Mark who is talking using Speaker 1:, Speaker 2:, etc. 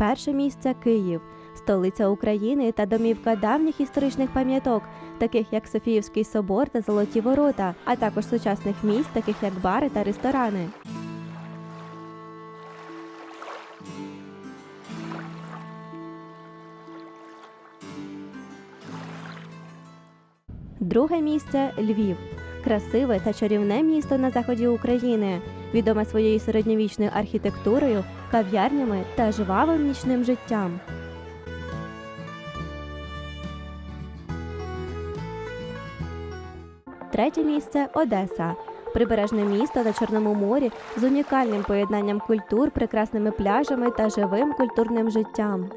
Speaker 1: Перше місце Київ, столиця України та домівка давніх історичних пам'яток, таких як Софіївський собор та Золоті Ворота, а також сучасних міст, таких як бари та ресторани. Друге місце Львів. Красиве та чарівне місто на заході України, відоме своєю середньовічною архітектурою, кав'ярнями та жвавим нічним життям. Третє місце Одеса. Прибережне місто на Чорному морі з унікальним поєднанням культур, прекрасними пляжами та живим культурним життям.